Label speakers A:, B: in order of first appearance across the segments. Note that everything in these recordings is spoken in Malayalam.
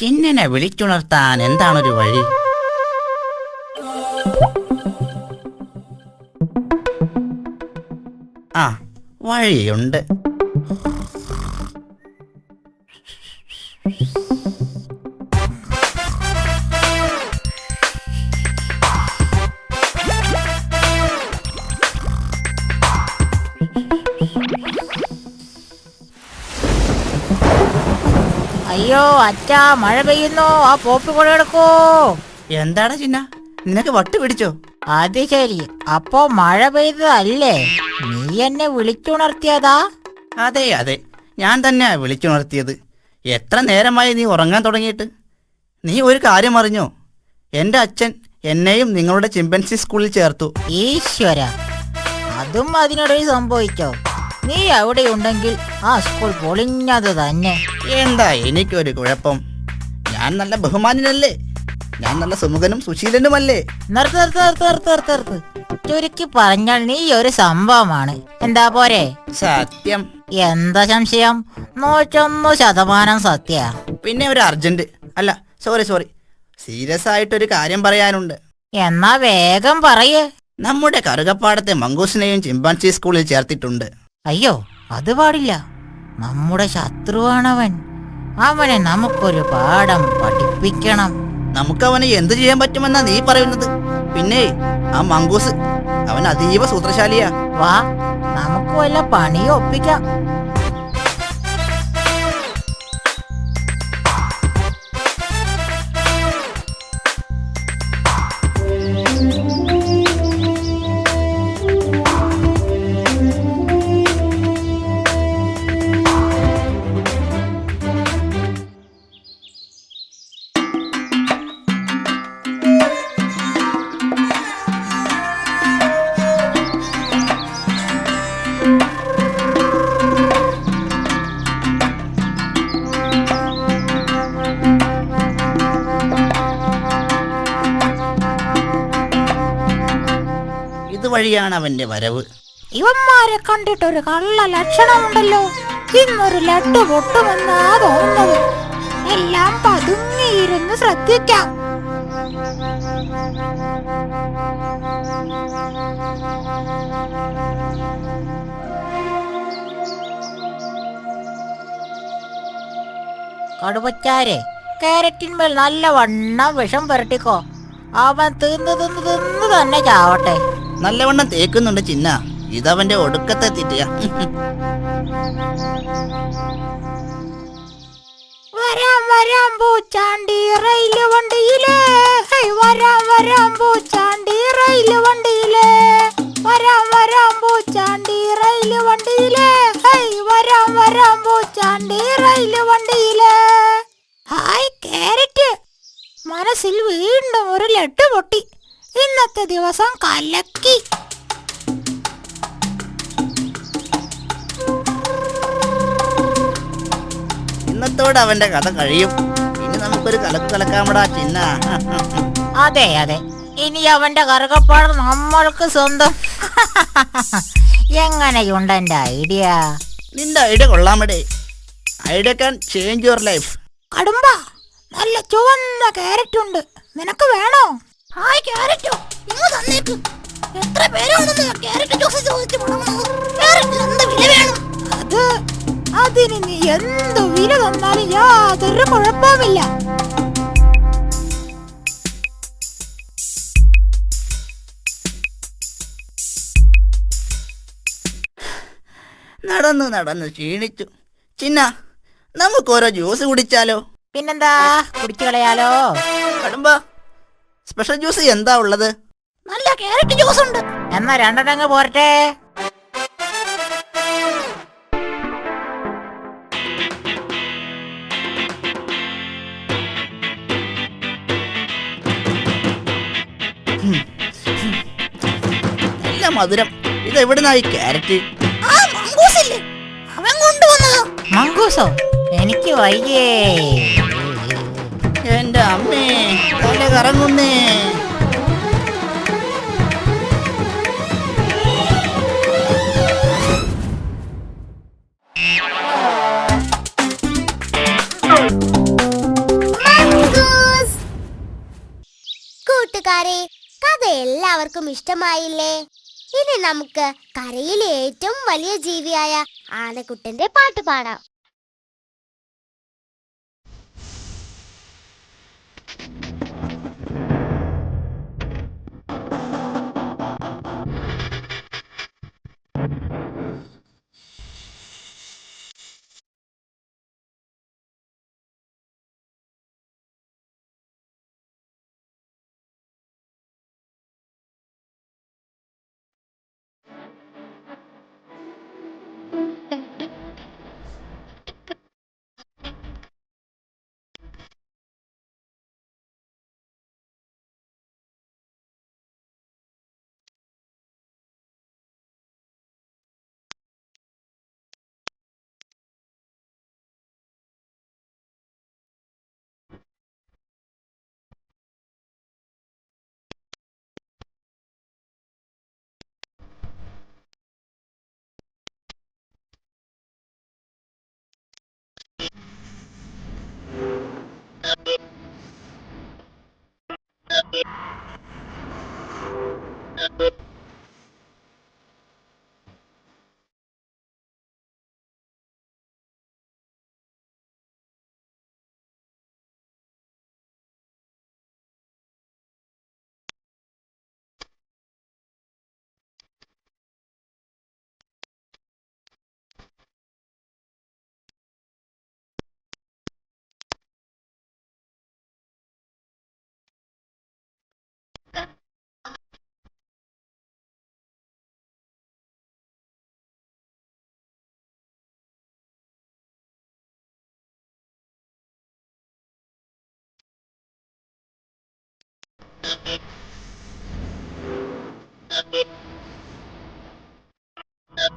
A: ചിന്നനെ വിളിച്ചുണർത്താൻ എന്താണൊരു വഴി? ആ വഴിയുണ്ട്.
B: അയ്യോ അച്ഛാ മഴ പെയ്യുന്നു. ആ പോപ്പി കൂടെ എടുക്കൂ
A: എന്താണ് ചിന്ന? നിനക്ക് വട്ട് പിടിച്ചോ?
B: അത് ശരി. അപ്പോ മഴ പെയ്തതല്ലേ? നീ എന്നെ വിളിച്ചുണർത്തിയതാ?
A: അതെ അതെ. ഞാൻ തന്നെയാ വിളിച്ചുണർത്തിയത്. എത്ര നേരമായി നീ ഉറങ്ങാൻ തുടങ്ങിയിട്ട്? നീ ഒരു കാര്യം അറിഞ്ഞോ? എന്റെ അച്ഛൻ എന്നെയും നിങ്ങളുടെ ചിമ്പൻസി സ്കൂളിൽ ചേർത്തു.
B: ഈശ്വര. അതും അതിനിടയിൽ സംഭവിച്ചോ? നീ അവിടെ ഉണ്ടെങ്കിൽ ആ സ്കൂൾ പൊളിഞ്ഞത് തന്നെ.
A: എന്താ എനിക്കൊരു കുഴപ്പം? ഞാൻ നല്ല ബഹുമാനനല്ലേ? ഞാൻ നല്ല സുമുഖനും സുശീലനുമല്ലേ?
B: നിർത്ത് നിർത്ത് നിർത്ത് നിർത്ത് നിർത്ത് നിർത്ത്. ചുരുക്കി പറഞ്ഞാൽ നീ ഒരു സംഭവമാണ്. എന്താ പോരെ?
A: സത്യം.
B: എന്താ സംശയം? നൂറ്റൊന്ന് ശതമാനം സത്യ.
A: പിന്നെ ഒരു അർജന്റ്. അല്ല സോറി സോറി സീരിയസ് ആയിട്ടൊരു കാര്യം പറയാനുണ്ട്.
B: എന്നാ വേഗം പറയേ.
A: നമ്മുടെ കറുകപ്പാടത്തെ മങ്കൂസിനെയും ചിമ്പാൻസി സ്കൂളിൽ ചേർത്തിട്ടുണ്ട്.
B: അയ്യോ അത് പാടില്ല. നമ്മുടെ ശത്രുവാണവൻ. അവനെ നമുക്കൊരു പാഠം പഠിപ്പിക്കണം.
A: നമുക്ക് അവനെ എന്ത് ചെയ്യാൻ പറ്റുമെന്നാ നീ പറയുന്നത്? പിന്നെ ആ മങ്കൂസ് അവൻ അതീവ സൂത്രശാലിയാ.
B: വാ നമുക്ക് വല്ല പണിയും
A: ഇതുവഴിയാണ് അവന്റെ വരവ്.
B: ഇവന്മാരെ കണ്ടിട്ടൊരു കള്ള ലക്ഷണമുണ്ടല്ലോ. ഇന്നൊരു ലട്ട് പൊട്ടുമെന്നാ തോന്നുന്നത്. എല്ലാം പതുങ്ങിയിരുന്ന് ശ്രദ്ധിക്കാം. കടുവച്ചാരെ കാരറ്റിന്മേൽ നല്ല വണ്ണം വിഷം പുരട്ടിക്കോ. അവൻ തിന്ന് തിന്ന് തിന്ന് തന്നെ ചാവട്ടെ.
A: നല്ലവണ്ണം തേക്കുന്നുണ്ട് ചിന്ന. ഇതവന്റെ ഒടുക്കത്തെ തിറ്റിയ
B: വരാം വരാം പൂച്ചാണ്ടി റെയിൽ വണ്ടിയിലേ. വരാം വരാം പൂച്ചാണ്ടി റെയിൽ വണ്ടിയിലേ. വരാം വരാം പൂച്ചാണ്ടി റെയിൽ വണ്ടിയിലേ. വരാം വരാം പൂച്ചാണ്ടി റെയിൽ വണ്ടിയിലേ. ഹായ് കാരറ്റ് മനസ്സിൽ വീണ്ടും ഒരു ലട്ട് പൊട്ടി. ഇന്നത്തെ ദിവസം കലക്കി.
A: ഇന്നത്തോടെ അവന്റെ കഥ കഴിയും. ഇനി നമുക്കൊരു കലക്ക് കലക്കാമടാ ചിന്ന.
B: അതെ അതെ. ഇനി അവന്റെ കറുകപ്പാട് നമ്മൾക്ക് സ്വന്തം. എങ്ങനെയുണ്ട് എന്റെ ഐഡിയ?
A: നിന്റെ idea കൊള്ളാമടേ. Idea can change your life.
B: കടുമ്പ നല്ല ചുവന്ന ക്യാരറ്റ് ഉണ്ട്. നിനക്ക് വേണോ? ഹായ് ക്യാരറ്റോ നിങ്ങൾ തന്നേക്ക്. എത്ര പേരാണെന്ന് ക്യാരറ്റ് ജ്യൂസ് ചോദിച്ചു ക്യാരറ്റിന് എന്ത് വില വേണം? അത് അതിന് നീ എന്ത് വില തന്നാലും യാതൊരു കുഴപ്പമില്ല
A: നടന്നു നടന്നു ക്ഷീണിച്ചു. ചിന്ന നമുക്ക് ഓരോ ജ്യൂസ് കുടിച്ചാലോ?
B: പിന്നെന്താ? കുടിച്ചു കളയാലോ?
A: കടുമ്പ സ്പെഷ്യൽ ജ്യൂസ് എന്താ ഉള്ളത്?
B: നല്ല കാരറ്റ് ജ്യൂസ് ഉണ്ട്. എന്നാ രണ്ടെണ്ണങ്ങ് പോരട്ടെ.
A: നല്ല മധുരം. ഇത് എവിടുന്നായി ക്യാരറ്റ്?
B: അവൻ കൊണ്ടുവന്നതോ. മങ്കൂസോ? എനിക്ക് വയ്യേ.
A: എന്റെ അമ്മേ തല കറങ്ങുന്നേ.
C: കഥ എല്ലാവർക്കും ഇഷ്ടമായില്ലേ? ഇനി നമുക്ക് കരയിലെ ഏറ്റവും വലിയ ജീവിയായ ആനക്കുട്ടന്റെ പാട്ട് പാടാം.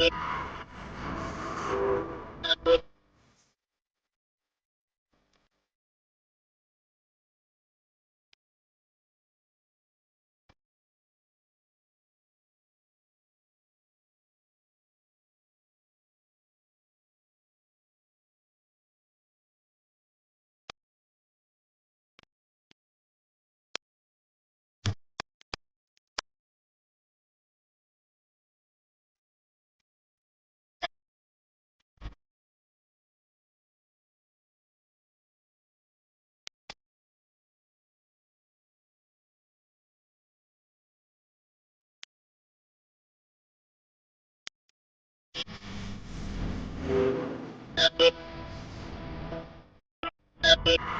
C: Yeah. Thank you.